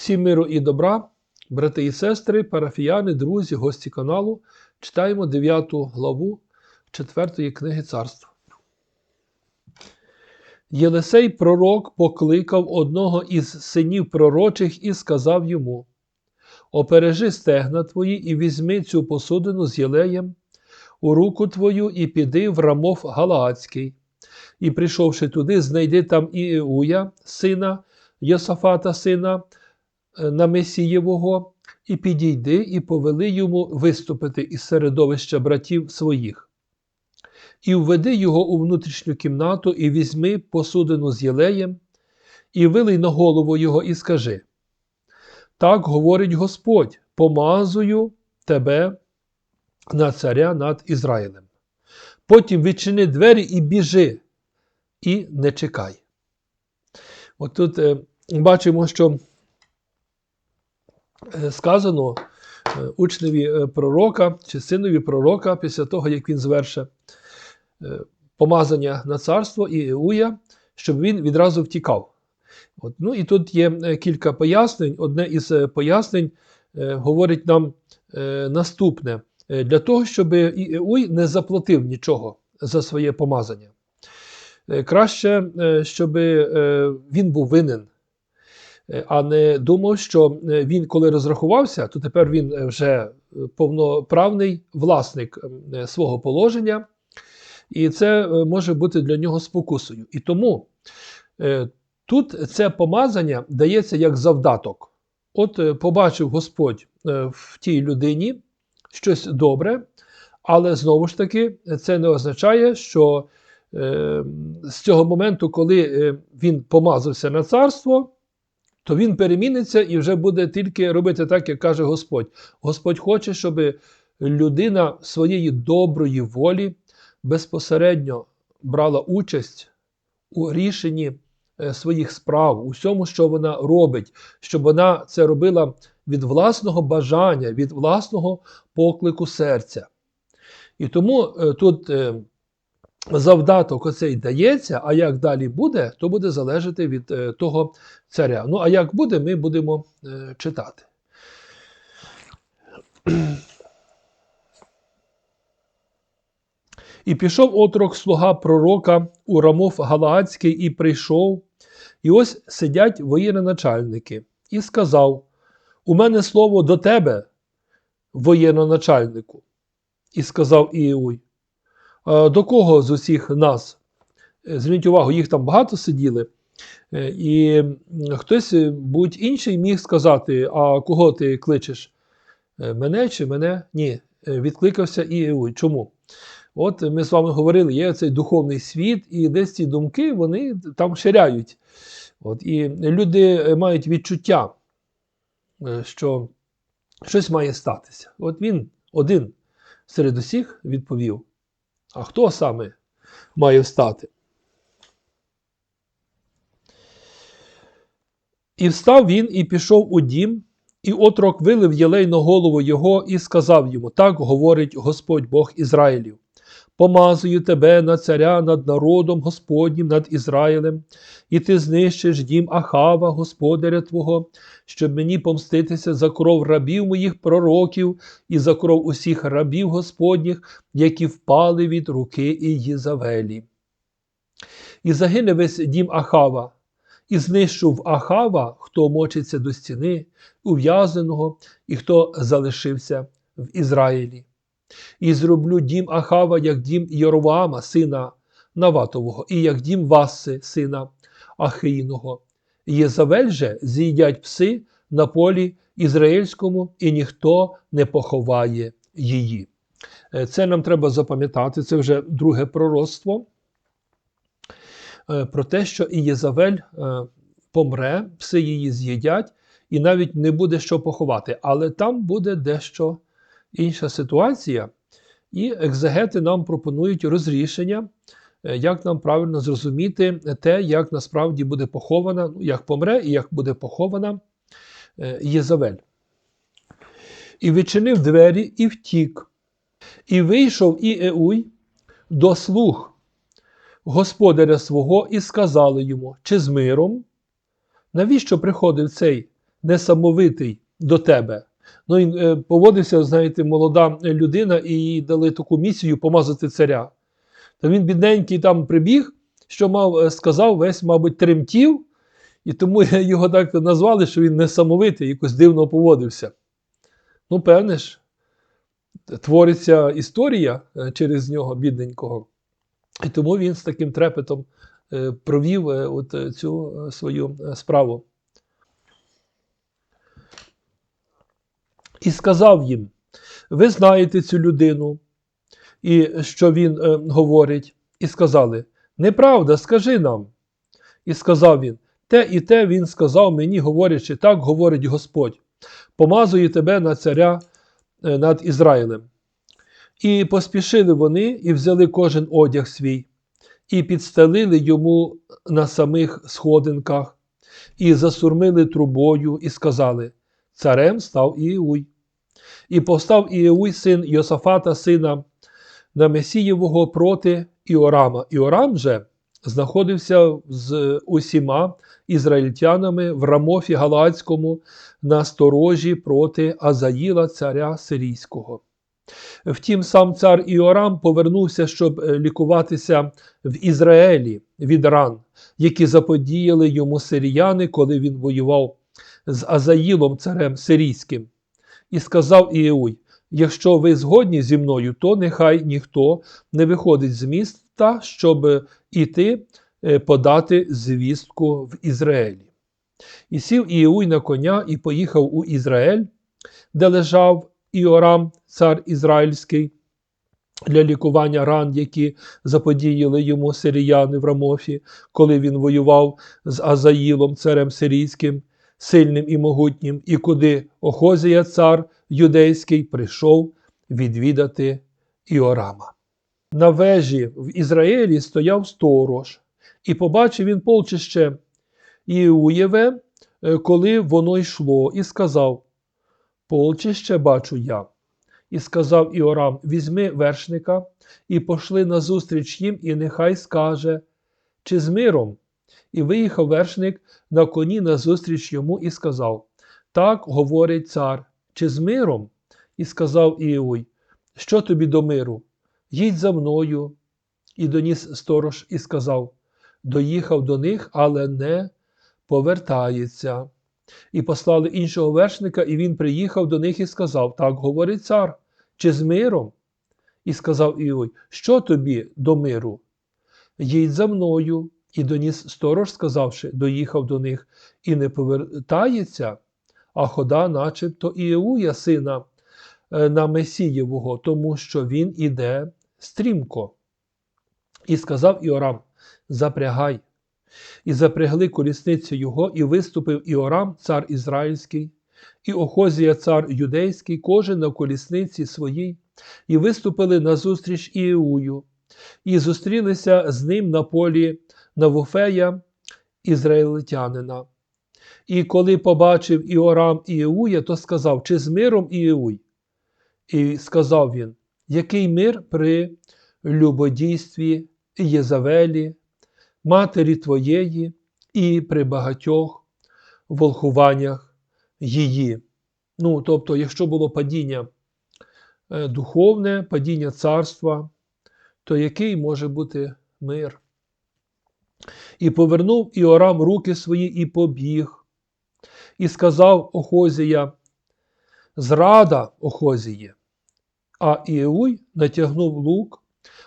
Всім миру і добра, брати і сестри, парафіяни, друзі, гості каналу. Читаємо 9 главу 4 книги царства. Єлисей пророк покликав одного із синів пророчих і сказав йому: Опережи стегна твої і візьми цю посудину з єлеєм у руку твою і піди в Рамов Галаацький. І прийшовши туди, знайди там Іеуя, сина Йосафата, сина е, Намесієвого, і підійди, і повели йому виступити із середовища братів своїх. І введи його у внутрішню кімнату, і візьми посудину з єлеєм, і вилий на голову його, і скажи: Так говорить Господь, помазую тебе на царя над Ізраїлем. Потім відчини двері і біжи, і не чекай. От тут е, бачимо, що сказано е, учневі е, пророка чи синові пророка після того, як він звершив е, помазання на царство і Іуя, щоб він відразу втікав. От, ну І тут є е, кілька пояснень. Одне із е, пояснень е, говорить нам е, наступне: Е, для того, щоб Іуй не заплатив нічого за своє помазання. Е, Краще, е, щоб е, він був винен, е, а не думав, що е, він, коли розрахувався, то тепер він е, вже е, повноправний власник е, свого положення, і це е, може бути для нього спокусою. І тому е, тут це помазання дається як завдаток. От е, побачив Господь е, в тій людині щось добре, але знову ж таки це не означає, що е, з цього моменту, коли е, він помазався на царство, то він переміниться і вже буде тільки робити так, як каже Господь. Господь хоче, щоб людина своєї доброї волі безпосередньо брала участь у рішенні е, своїх справ, у всьому, що вона робить, щоб вона це робила від власного бажання, від власного поклику серця. І тому е, тут е, завдаток оцей дається, а як далі буде, то буде залежати від е, того царя. Ну, а як буде, ми будемо е, читати. І пішов отрок слуга пророка у Рамов Галаацький і прийшов, і ось сидять воєноначальники, і сказав: У мене слово до тебе, воєноначальнику. І сказав Іуй, «А до кого з усіх нас? Е, Зверніть увагу, їх там багато сиділи. Е, І хтось, е, будь інший, міг сказати: А кого ти кличеш? Е, Мене чи мене? Ні. Е, Відкликався Іуй. Чому? От ми з вами говорили, є цей духовний світ, і десь ці думки вони там ширяють. От, І люди е, мають відчуття, е, що щось має статися. От він один серед усіх відповів. А хто саме має встати? І встав він і пішов у дім, і отрок вилив єлей на голову його і сказав йому: Так говорить Господь Бог Ізраїлів. Помазую тебе на царя над народом Господнім, над Ізраїлем, і ти знищиш дім Ахава, господаря Твого, щоб мені помститися за кров рабів моїх пророків і за кров усіх рабів Господніх, які впали від руки Ієзавелі. І загине весь дім Ахава, і знищу в Ахава, хто мочиться до стіни, ув'язаного, і хто залишився в Ізраїлі. І зроблю дім Ахава, як дім Йороваама, сина Наватового, і як дім Васси, сина Ахийного. Єзавель же з'їдять пси на полі ізраїльському, і ніхто не поховає її. Е, Це нам треба запам'ятати, це вже друге пророцтво е, про те, що Єзавель е, помре, пси її з'їдять, і навіть не буде що поховати. Але там буде дещо інша ситуація, і екзегети нам пропонують розрішення, е, як нам правильно зрозуміти те, як насправді буде похована, ну, як помре і як буде похована е, Єзавель. І відчинив двері і втік. І вийшов Іеуй до слуг господаря свого, і сказали йому, чи з миром? Навіщо приходив цей несамовитий до тебе. Ну, він е, поводився, знаєте, молода людина, і їй дали таку місію помазати царя. То він, бідненький, там прибіг, що мав, е, сказав, весь, мабуть, тремтів, і тому його так назвали, що він несамовитий, якось дивно поводився. Ну, певне ж, твориться історія е, через нього, бідненького. І тому він з таким трепетом е, провів е, от е, цю е, свою е, справу. І сказав їм: ви знаєте цю людину, і що він е, говорить, і сказали: Неправда, скажи нам. І сказав він: Те і те він сказав мені, говорячи, так говорить Господь, помазую тебе на царя е, над Ізраїлем. І поспішили вони, і взяли кожен одяг свій, і підстелили йому на самих сходинках, і засурмили трубою, і сказали: Царем став Іуй. І повстав Іуй, син Йосафата, сина на Месієвого проти Іорама. Іорам же знаходився з усіма ізраїльтянами в Рамофі Галацькому на сторожі проти Азаїла, царя Сирійського. Втім, сам цар Іорам повернувся, щоб лікуватися в Ізраїлі від ран, які заподіяли йому сиріяни, коли він воював з Азаїлом, царем сирійським. І сказав Іеуй: Якщо ви згодні зі мною, то нехай ніхто не виходить з міста, щоб іти е, подати звістку в Ізраїлі. І сів Іеуй на коня і поїхав у Ізраїль, де лежав Іорам, цар Ізраїльський, для лікування ран, які заподіяли йому сиріяни в Рамофі, коли він воював з Азаїлом, царем сирійським, сильним і могутнім, і куди Охозія, цар юдейський, прийшов відвідати Іорама. На вежі в Ізраїлі стояв сторож, і побачив він полчище Іуєве, е, коли воно йшло, і сказав: Полчище бачу я. І сказав Іорам: Візьми вершника і пошли назустріч їм, і нехай скаже, чи з миром. І виїхав вершник на коні назустріч йому і сказав: Так говорить цар, чи з миром? І сказав Іуй, що тобі до миру? Їдь за мною. І доніс сторож і сказав: Доїхав до них, але не повертається. І послали іншого вершника, і він приїхав до них і сказав: Так говорить цар, чи з миром? І сказав Іой, що тобі до миру? Їдь за мною. І доніс сторож, сказавши, доїхав до них і не повертається, а хода, начебто Іеуя, сина е, на Месієвого, тому що він іде стрімко. І сказав Іорам: Запрягай. І запрягли колісницю його, і виступив Іорам, цар Ізраїльський, і Охозія, цар юдейський, кожен на колісниці своїй, і виступили назустріч Іеую, і зустрілися з ним на полі Навофея, ізраїльтянина. І коли побачив Іорам Іеуя, то сказав, чи з миром Іеуй? І сказав він, який мир при любодійстві Єзавелі, матері твоєї, і при багатьох волхуваннях її. Ну, тобто, якщо було падіння е, духовне, падіння царства, то який може бути мир? І повернув Іорам руки свої і побіг, і сказав Охозія, зрада Охозіє. А Іеуй натягнув лук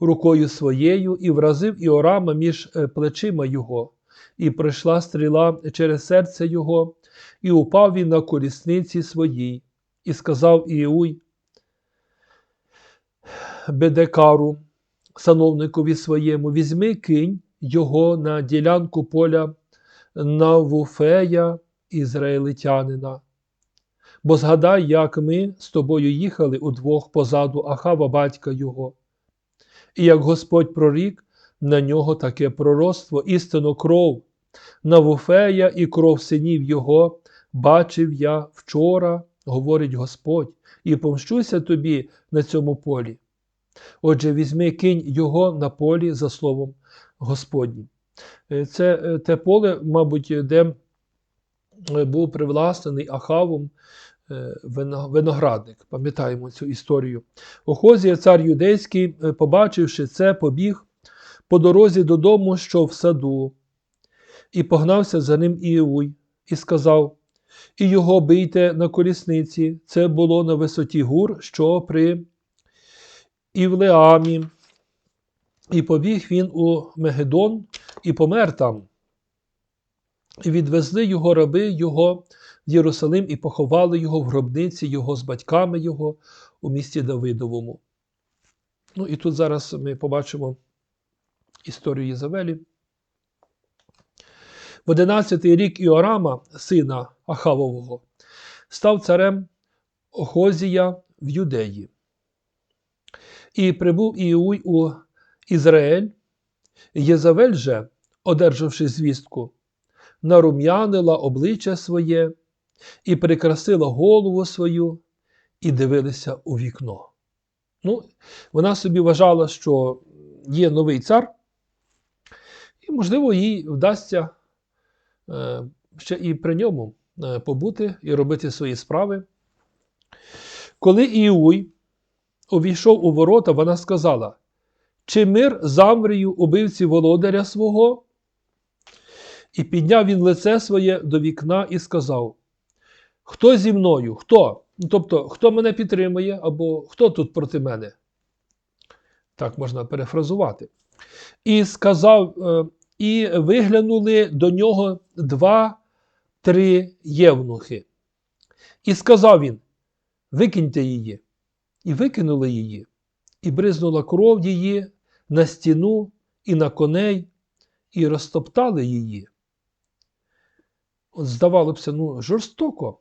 рукою своєю і вразив Іорама між е, плечима його, і прийшла стріла через серце його, і упав він на колісниці своїй, і сказав Іеуй Бедекару, сановникові своєму, візьми кинь його на ділянку поля Навуфея, ізраїлитянина. Бо згадай, як ми з тобою їхали удвох позаду Ахава, батька його, і як Господь прорік на нього таке пророцтво, істинно кров Навуфея і кров синів його бачив я вчора, говорить Господь, і помщуся тобі на цьому полі. Отже, візьми кинь його на полі за словом Господнім. Це те поле, мабуть, де е, був привласнений Ахавом е, виноградник. Пам'ятаємо цю історію. Охозія, цар юдейський, е, побачивши це, побіг по дорозі додому, що в саду, і погнався за ним Іуй, і сказав: І його бийте на колісниці. Це було на висоті гур, що при Івлеамі. І побіг він у Мегедон і помер там. І відвезли його раби його в Єрусалим і поховали його в гробниці його з батьками його у місті Давидовому. Ну і тут зараз ми побачимо історію Єзавелі. В 11-й рік Іорама, сина Ахавового, став царем Охозія в Юдеї. І прибув Іуй у Ізраїль. Єзавель же, одержавши звістку, нарум'янила обличчя своє і прикрасила голову свою, і дивилися у вікно. Ну, вона собі вважала, що є новий цар, і, можливо, їй вдасться е, ще і при ньому е, побути і робити свої справи. Коли Іуй увійшов у ворота, вона сказала: Чи мир замрію убивці володаря свого? І підняв він лице своє до вікна і сказав: Хто зі мною? Хто? Ну, Тобто, хто мене підтримує, або хто тут проти мене? Так можна перефразувати. І сказав, е, і виглянули до нього два-три євнухи. І сказав він: Викиньте її. І викинули її, і бризнула кров її на стіну і на коней, і розтоптали її. От здавалося ну, жорстоко.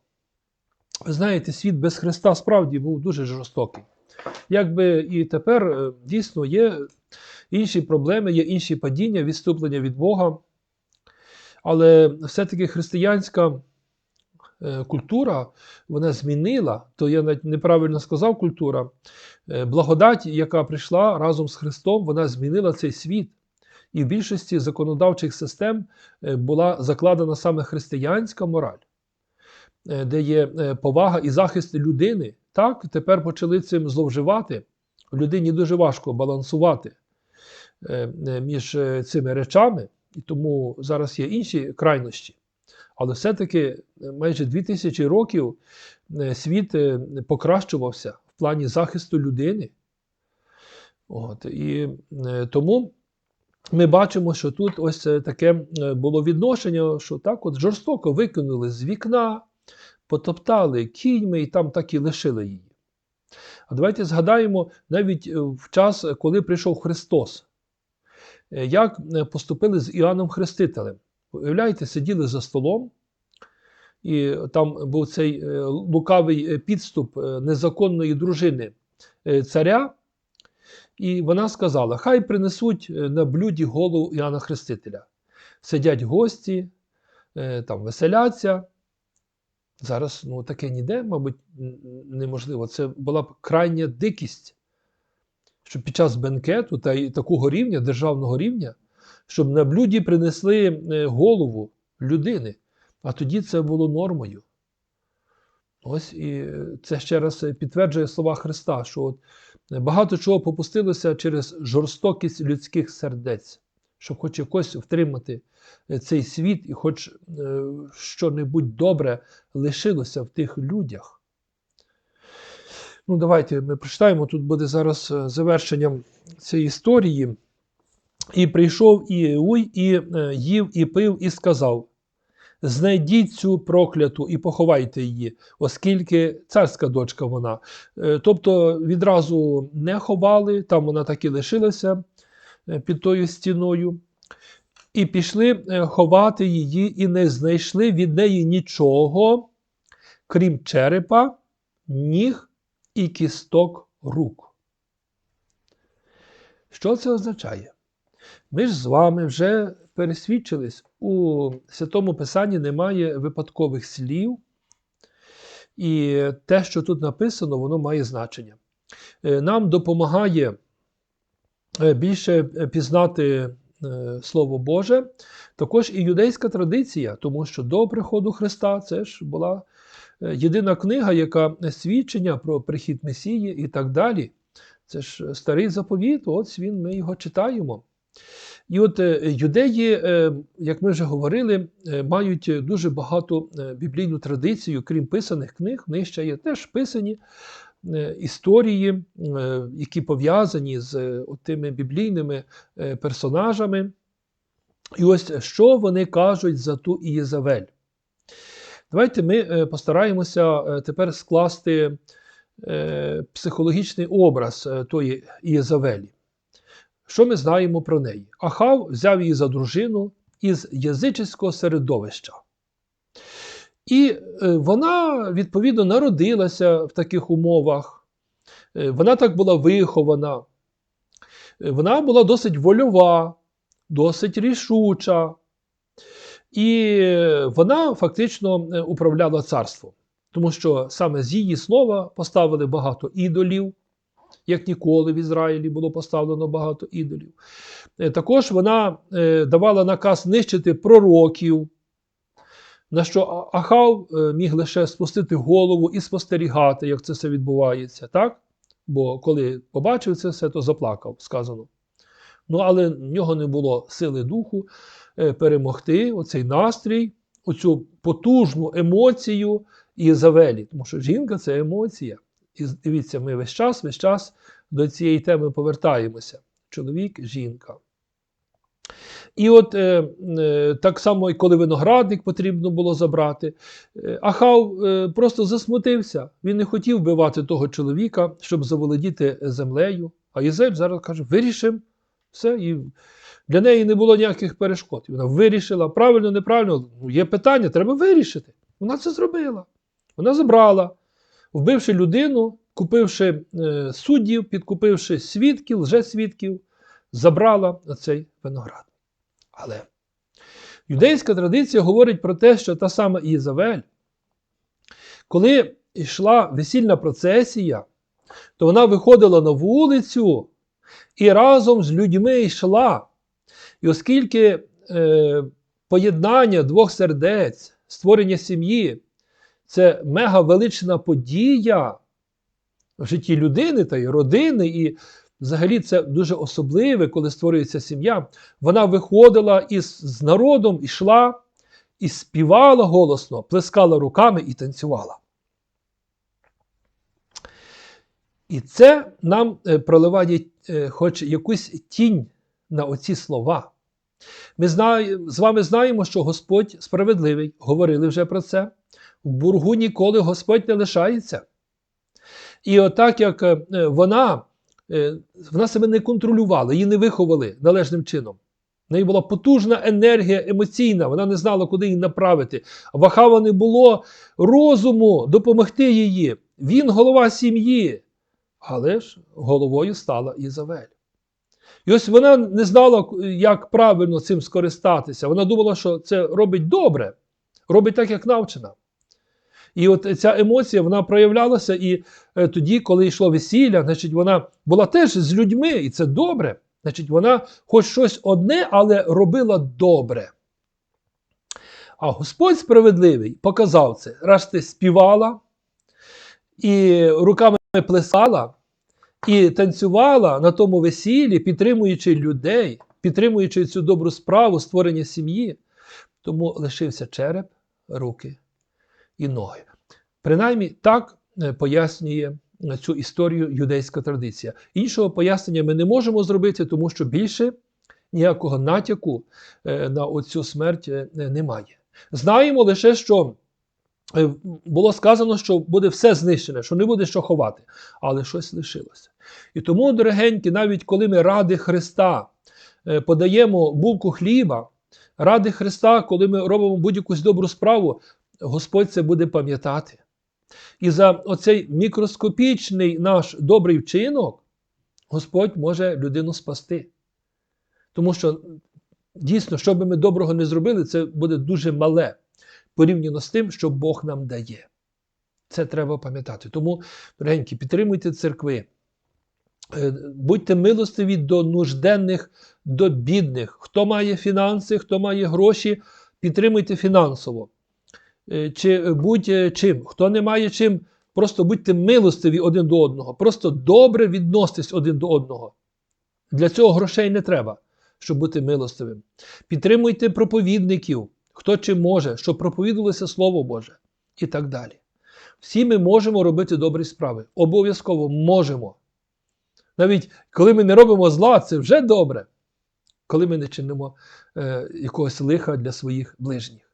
Ви знаєте, світ без Христа справді був дуже жорстокий. Якби і тепер е, дійсно є інші проблеми, є інші падіння, відступлення від Бога. Але все-таки християнська культура вона змінила, то я навіть неправильно сказав культура. Е, Благодать, яка прийшла разом з Христом, вона змінила цей світ. І в більшості законодавчих систем е, була закладена саме християнська мораль, е, де є е, повага і захист людини. Так, тепер почали цим зловживати. Людині дуже важко балансувати е, е, між е, цими речами, і тому зараз є інші крайнощі. Але все-таки е, майже 2000 років е, світ е, покращувався в плані захисту людини. От, і тому ми бачимо, що тут ось таке було відношення, що так от жорстоко викинули з вікна, потоптали кіньми і там так і лишили її. А давайте згадаємо навіть в час, коли прийшов Христос, як поступили з Іоанном Хрестителем. Уявляєте, сиділи за столом, і там був цей е, лукавий е, підступ е, незаконної дружини царя. І вона сказала: Хай принесуть на блюді голову Іоанна Хрестителя. Сидять гості, там веселяться. Зараз ну, таке ніде, мабуть, неможливо. Це була б крайня дикість, щоб під час бенкету та й такого рівня, державного рівня, щоб на блюді принесли е, голову людини. А тоді це було нормою. Ось і е, це ще раз е, підтверджує слова Христа, що от багато чого попустилося через жорстокість людських сердець, щоб хоч якось втримати цей світ і хоч що-небудь добре лишилося в тих людях. Ну, давайте ми прочитаємо. Тут буде зараз завершенням цієї історії. І прийшов Іеуй, і е, їв, і пив, і сказав: Знайдіть цю прокляту і поховайте її, оскільки царська дочка вона. Е, Тобто відразу не ховали, там вона так і лишилася е, під тою стіною. І пішли ховати її, і не знайшли від неї нічого, крім черепа, ніг і кісток рук. Що це означає? Ми ж з вами вже пересвідчились, у Святому Писанні немає випадкових слів, і те, що тут написано, воно має значення. Е, Нам допомагає е, більше пізнати е, Слово Боже, також і юдейська традиція, тому що до приходу Христа це ж була єдина книга, яка свідчення про прихід Месії і так далі. Це ж старий заповіт, ось він, ми його читаємо. І от е, юдеї, е, як ми вже говорили, е, мають дуже багату біблійну традицію, крім писаних книг, в них ще є теж писані історії, які пов'язані з тими біблійними персонажами. І ось що вони кажуть за ту Ієзавель. Давайте ми постараємося тепер скласти психологічний образ тої Ієзавелі. Що ми знаємо про неї? Ахав взяв її за дружину із язичського середовища. І е, вона, відповідно, народилася в таких умовах. Е, Вона так була вихована. Е, Вона була досить вольова, досить рішуча. І вона фактично управляла царством, тому що саме з її слова поставили багато ідолів, як ніколи в Ізраїлі було поставлено багато ідолів. Е, Також вона е, давала наказ нищити пророків, на що Ахав е, міг лише спустити голову і спостерігати, як це все відбувається. так? Бо коли побачив це все, то заплакав, сказано. Ну, але в нього не було сили духу перемогти оцей настрій, оцю потужну емоцію Ізавелі. Тому що жінка це емоція. І дивіться, ми весь час, весь час до цієї теми повертаємося. Чоловік, жінка. І от е, е, так само, і коли виноградник потрібно було забрати, е, Ахав е, просто засмутився. Він не хотів вбивати того чоловіка, щоб заволодіти землею. А Єзель зараз каже: вирішимо все. І для неї не було ніяких перешкод. Вона вирішила, правильно, неправильно, ну, є питання, треба вирішити. Вона це зробила. Вона забрала, вбивши людину, купивши е, суддів, підкупивши свідків, лжесвідків, забрала цей виноград. Але юдейська традиція говорить про те, що та сама Ізавель, коли йшла весільна процесія, то вона виходила на вулицю і разом з людьми йшла. І оскільки е, поєднання двох сердець, створення сім'ї це мега велична подія в житті людини та й родини, і взагалі це дуже особливе, коли створюється сім'я. Вона виходила із з народом, ішла і співала голосно, плескала руками і танцювала. І це нам е, проливає е, хоч якусь тінь на оці слова. Ми знає, з вами знаємо, що Господь справедливий, говорили вже про це. В бургу ніколи Господь не лишається. І отак, як е, вона, е, вона себе не контролювала, її не виховали належним чином. В неї була потужна енергія емоційна, вона не знала, куди її направити. В Ахава не було розуму допомогти її. Він голова сім'ї. Але ж головою стала Ізавель. І ось вона не знала, як правильно цим скористатися. Вона думала, що це робить добре, робить так, як навчена. І от ця емоція вона проявлялася і е, тоді, коли йшло весілля, значить, вона була теж з людьми, і це добре. Значить, вона хоч щось одне, але робила добре. А Господь справедливий показав це, раз ти співала і руками плесала, і танцювала на тому весіллі, підтримуючи людей, підтримуючи цю добру справу створення сім'ї, тому лишився череп, руки і ноги. Принаймні так е, пояснює е, цю історію юдейська традиція. Іншого пояснення ми не можемо зробити, тому що більше ніякого натяку е, на оцю смерть немає. Знаємо лише, що було сказано, що буде все знищене, що не буде що ховати, але щось лишилося. І тому, дорогенькі, навіть коли ми ради Христа подаємо булку хліба, ради Христа, коли ми робимо будь-якусь добру справу, Господь це буде пам'ятати. І за оцей мікроскопічний наш добрий вчинок Господь може людину спасти. Тому що дійсно, що би ми доброго не зробили, це буде дуже мале порівняно з тим, що Бог нам дає. Це треба пам'ятати. Тому, дорогенькі, підтримуйте церкви, Е, Будьте милостиві до нужденних, до бідних. Хто має фінанси, хто має гроші, підтримуйте фінансово. Е, Чи будь чим. Хто не має чим, просто будьте милостиві один до одного. Просто добре відноситесь один до одного. Для цього грошей не треба, щоб бути милостивим. Підтримуйте проповідників, хто чим може, щоб проповідувалося Слово Боже і так далі. Всі ми можемо робити добрі справи. Обов'язково можемо. Навіть коли ми не робимо зла, це вже добре, коли ми не чинимо е, якогось лиха для своїх ближніх.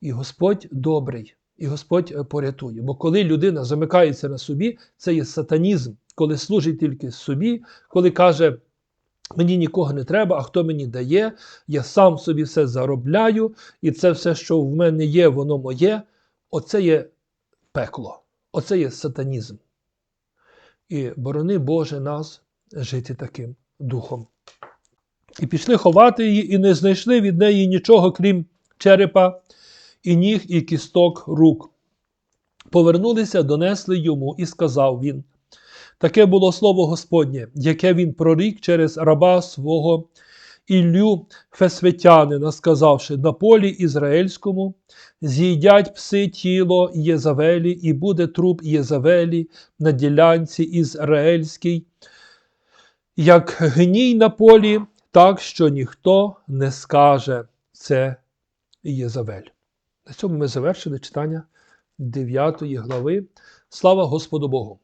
І Господь добрий, і Господь е, порятує. Бо коли людина замикається на собі, це є сатанізм, коли служить тільки собі, коли каже, мені нікого не треба, а хто мені дає, я сам собі все заробляю, і це все, що в мене є, воно моє. Оце є пекло, оце є сатанізм. І борони Боже нас жити таким духом. І пішли ховати її, і не знайшли від неї нічого, крім черепа, і ніг, і кісток рук. Повернулися, донесли йому, і сказав він: Таке було слово Господнє, яке він прорік через раба свого Іллю Фесветянина, сказавши: на полі ізраїльському з'їдять пси тіло Єзавелі, і буде труп Єзавелі на ділянці ізраїльській, як гній на полі, так що ніхто не скаже це Єзавель. На цьому ми завершили читання 9 глави. Слава Господу Богу!